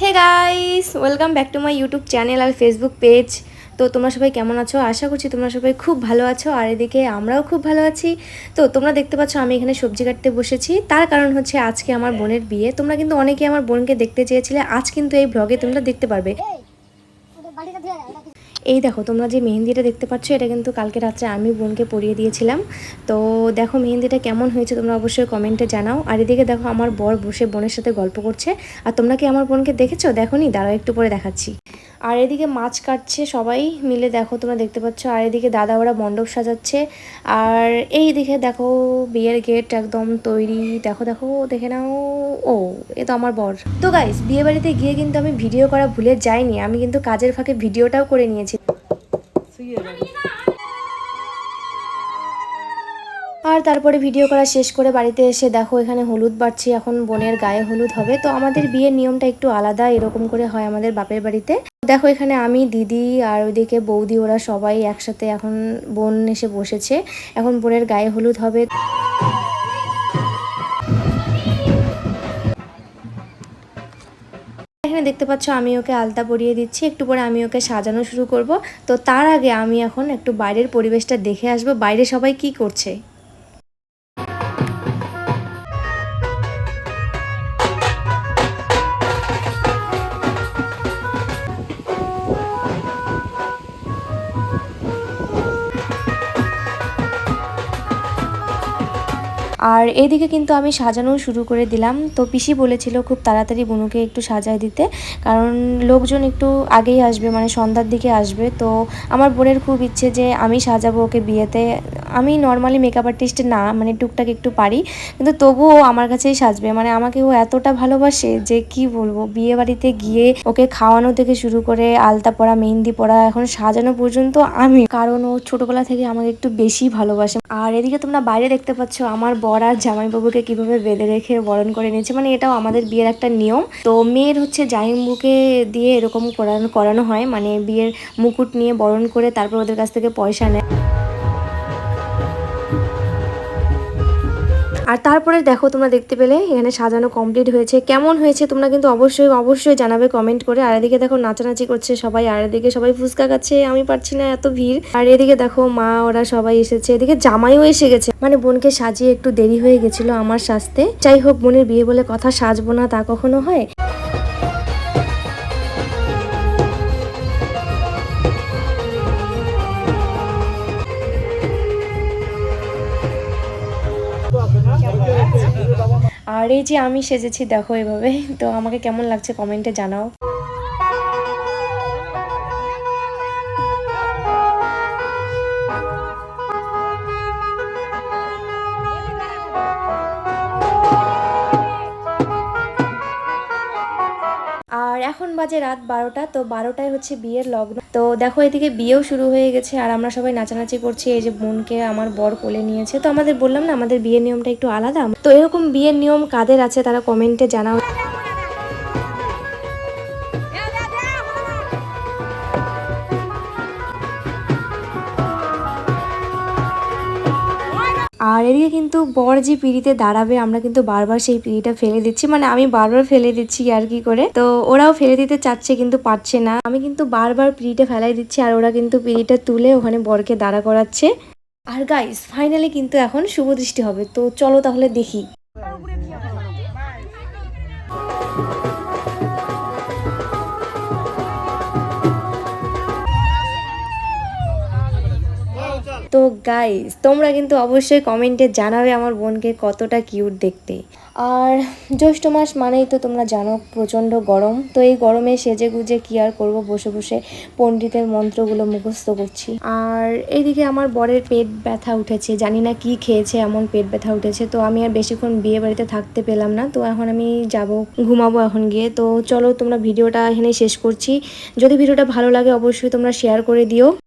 Hey guys welcome back to my YouTube channel R Facebook page তো তোমরা সবাই কেমন আছো? আশা করছি তোমরা সবাই খুব ভালো আছো। আর এদিকে আমরাও খুব ভালো আছি। তো তোমরা দেখতে পাচ্ছ আমি এখানে সবজি কাটতে বসেছি। তার কারণ হচ্ছে আজকে আমার বোনের বিয়ে। তোমরা কিন্তু অনেকে আমার বোনকে দেখতে চেয়েছিলে। আজ কিন্তু এই ব্লগে তোমরা দেখতে পারবে। এই দেখো, তোমরা যে মেহেন্দিটা দেখতে পাচ্ছ, এটা কিন্তু কালকে রাত্রে আমি বোনকে পরিয়ে দিয়েছিলাম। তো দেখো মেহেন্দিটা কেমন হয়েছে, তোমরা অবশ্যই কমেন্টে জানাও। আর এদিকে দেখো, আমার বর বসে বোনের সাথে গল্প করছে। আর তোমরা কি আমার বোনকে দেখেছ? দেখো নি দাঁড়াও, একটু পরে দেখাচ্ছি। আর এদিকে মাছ কাটছে সবাই মিলে। দেখো, তোমরা দেখতে পাচ্ছ, আর এদিকে দাদা ওরা মণ্ডপ সাজাচ্ছে। আর এই দিকে দেখো, বিয়ের গেট একদম তৈরি। দেখো দেখো, দেখে নাও। ও, এ তো আমার বর। তো গাইস বিয়ে বাড়িতে গিয়ে কিন্তু আমি ভিডিও করা ভুলে যাইনি। আমি কিন্তু কাজের ফাঁকে ভিডিওটাও করে নিয়েছি। আর তারপরে ভিডিও করা শেষ করে বাড়িতে এসে দেখো, এখানে হলুদ বাড়ছি, এখন বোনের গায়ে হলুদ হবে। তো আমাদের বিয়ের নিয়মটা একটু আলাদা, এরকম করে হয় আমাদের বাপের বাড়িতে। দেখো, এখানে আমি, দিদি আর ওইদিকে বৌদি, ওরা সবাই একসাথে এখন বোন এসে বসেছে। এখন বোনের গায়ে হলুদ হবে। এখানে দেখতে পাচ্ছ, আমি ওকে আলতা পরিয়ে দিচ্ছি। একটু পরে আমি ওকে সাজানো শুরু করব। তো তার আগে আমি এখন একটু বাইরের পরিবেশটা দেখে আসব। বাইরে সবাই কি করছে? আর এদিকে কিন্তু আমি সাজানো শুরু করে দিলাম। তো পিসি বলেছিল খুব তাড়াতাড়ি বুনুকে একটু সাজায় দিতে, কারণ লোকজন একটু আগেই আসবে মানে সন্ধ্যার দিকে আসবে। তো আমার বোনের খুব ইচ্ছে যে আমি সাজাবো ওকে বিয়েতে। আমি নর্মালি মেকআপ আর্টিস্ট না মানে টুকটাক একটু পারি, কিন্তু তবুও আমার কাছেই সাজবে। মানে আমাকে ও এতটা ভালোবাসে যে কি বলব বিয়ে বাড়িতে গিয়ে ওকে খাওয়ানো থেকে শুরু করে আলতা পরা, মেহেন্দি পরা, এখন সাজানো পর্যন্ত আমি, কারণ ও ছোটবেলা থেকে আমাকে একটু বেশি ভালোবাসে। আর এদিকে তোমরা বাইরে দেখতে পাচ্ছ, আমার বর আর জামাইবাবুকে কীভাবে বেঁধে রেখে বরণ করে নিয়েছে মানে এটাও আমাদের বিয়ের একটা নিয়ম। তো মেয়ের হচ্ছে জামাইবুকে দিয়ে এরকম করানো করানো হয় মানে বিয়ের মুকুট নিয়ে বরণ করে তারপর ওদের কাছ থেকে পয়সা নেয়। আর তারপরে দেখো তোমরা দেখতে পেলে এখানে সাজানো কমপ্লিট হয়েছে। কেমন হয়েছে তোমরা কিন্তু অবশ্যই অবশ্যই জানাবে কমেন্ট করে। আর এদিকে দেখো নাচানাচি করছে সবাই, আর এদিকে সবাই ফুচকা খাচ্ছে। আমি পারছি না এত ভিড়। আর এদিকে দেখো মা, ওরা সবাই এসেছে। এদিকে জামাইও এসে গেছে। মানে বোনকে সাজিয়ে একটু দেরি হয়ে গেছিল আমার সাজতে। যাই হোক, বোনের বিয়ে বলে কথা সাজবো না তা কখনো হয়। আর এই যে আমি সেজেছি দেখো এভাবে। তো আমাকে কেমন লাগছে কমেন্টে জানাও। আর এখন বাজে রাত বারোটা, তো বারোটায় হচ্ছে বিয়ের লগ্ন। তো দেখো, এদিকে বিয়েও শুরু হয়ে গেছে আর আমরা সবাই নাচানাচি করছি। এই যে বোনকে আমার বর কোলে নিয়েছে। তো আমাদের বললাম না, আমাদের বিয়ের নিয়মটা একটু আলাদা। তো এরকম বিয়ের নিয়ম কাদের আছে তারা কমেন্টে জানাও। এদিকে কিন্তু বর যে পিঁড়িতে দাঁড়াবে, আমরা কিন্তু বারবার সেই পিঁড়িটা ফেলে দিচ্ছি। মানে আমি বারবার ফেলে দিচ্ছি আর কি করে। তো ওরাও ফেলে দিতে চাচ্ছে কিন্তু পারছে না। আমি কিন্তু বারবার পিঁড়িটা ফেলাই দিচ্ছি আর ওরা কিন্তু পিড়িটা তুলে ওখানে বরকে দাঁড়া করাচ্ছে। আর গাইস ফাইনালি কিন্তু এখন শুভ দৃষ্টি হবে। তো চলো তাহলে দেখি। গাইস তোমরা কিন্তু অবশ্যই কমেন্টে জানাবে আমার বোনকে কতটা কিউট দেখতে। আর জ্যৈষ্ঠ মাস মানেই তো তোমরা জানো প্রচণ্ড গরম, তো এই গরমে সেজে গুজে কি আর করব বসে বসে পণ্ডিতের মন্ত্রগুলো মুখস্থ করছি। আর এইদিকে আমার বরের পেট ব্যথা উঠেছে, জানি না কি খেয়েছে, এমন পেট ব্যথা উঠেছে, তো আমি আর বেশিক্ষণ বিয়ে বাড়িতে থাকতে পেলাম না, তো এখন আমি যাব, ঘুমাবো এখন গিয়ে। তো চলো তোমরা ভিডিওটা এখানে শেষ করছি। যদি ভিডিওটা ভালো লাগে অবশ্যই তোমরা শেয়ার করে দিও।